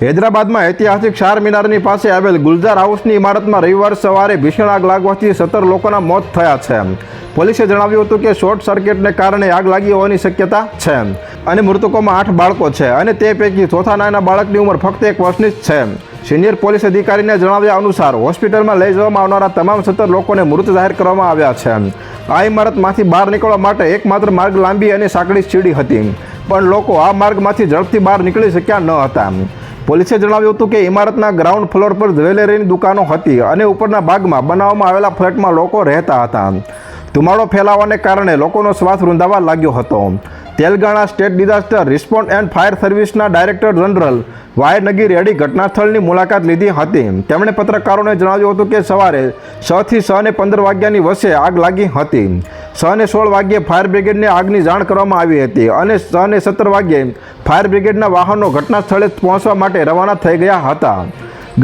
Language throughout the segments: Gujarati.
હૈદરાબાદમાં ઐતિહાસિક ચાર મિનારની પાસે આવેલ ગુલજાર હાઉસની ઇમારતમાં રવિવાર સવારે ભીષણ આગ લાગવાથી સત્તર લોકોના મોત થયા છે. પોલીસે જણાવ્યું હતું કે શોર્ટ સર્કિટને કારણે આગ લાગી હોવાની શક્યતા છે અને મૃતકોમાં આઠ બાળકો છે અને તે પૈકી ચોથા નાના બાળકની ઉંમર ફક્ત એક વર્ષની જ છે. સિનિયર પોલીસ અધિકારીને જણાવ્યા અનુસાર હોસ્પિટલમાં લઈ જવામાં આવનારા તમામ સત્તર લોકોને મૃત જાહેર કરવામાં આવ્યા છે. આ ઇમારતમાંથી બહાર નીકળવા માટે એકમાત્ર માર્ગ લાંબી અને સાંકડી સીડી હતી. પણ લોકો આ માર્ગમાંથી ઝડપથી બહાર નીકળી શક્યા ન હતા. પોલીસે જણાવ્યું હતું કે ઇમારતના ગ્રાઉન્ડ ફ્લોર પર જ્વેલરીની દુકાનો હતી અને ઉપરના ભાગમાં બનાવવામાં આવેલા ફ્લેટમાં લોકો રહેતા હતા. ધુમાડો ફેલાવાને કારણે લોકોનો શ્વાસ રૂંધાવા લાગ્યો હતો. Telangana state disaster response and fire સર્વિસના director general Y Nagi Reddy ઘટનાસ્થળની મુલાકાત લીધી હતી. તેમણે પત્રકારોને જણાવ્યું હતું કે સવારે છ થી છ ને પંદર વાગ્યાની વચ્ચે આગ લાગી હતી. છ ને સોળ વાગ્યે ફાયર બ્રિગેડને આગની જાણ કરવામાં આવી હતી અને છ ને સત્તર વાગ્યે ફાયર બ્રિગેડના વાહનો ઘટના સ્થળે પહોંચવા માટે રવાના થઈ ગયા હતા.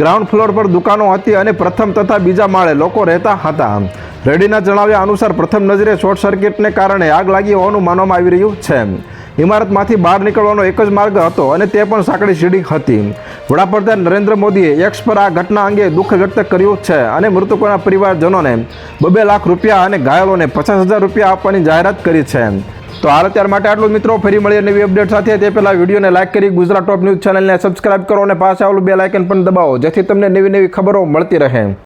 ગ્રાઉન્ડ ફ્લોર પર દુકાનો હતી અને પ્રથમ તથા બીજા માળે લોકો રહેતા હતા. રેડ્ડીના જણાવ્યા અનુસાર પ્રથમ નજરે શોર્ટ સર્કિટને કારણે આગ લાગી હોવાનું માનવામાં આવી રહ્યું છે. ઇમારતમાંથી બહાર નીકળવાનો એક જ માર્ગ હતો અને તે પણ સાંકડી સીડી હતી. વડાપ્રધાન નરેન્દ્ર મોદીએ એક્સ પર આ ઘટના અંગે દુઃખ વ્યક્ત કર્યું છે અને મૃતકોના પરિવારજનોને બબે લાખ રૂપિયા અને ઘાયલોને પચાસ હજાર રૂપિયા આપવાની જાહેરાત કરી છે. તો હાલ અત્યાર માટે આટલું મિત્રો, ફરી મળીએ નવી અપડેટ સાથે. તે પહેલાં વિડીયોને લાઇક કરી ગુજરાત ટોપ ન્યૂઝ ચેનલને સબસ્ક્રાઇબ કરો અને પાસે આવેલું બે લાઇકન પણ દબાવો, જેથી તમને નવી નવી ખબરો મળતી રહે.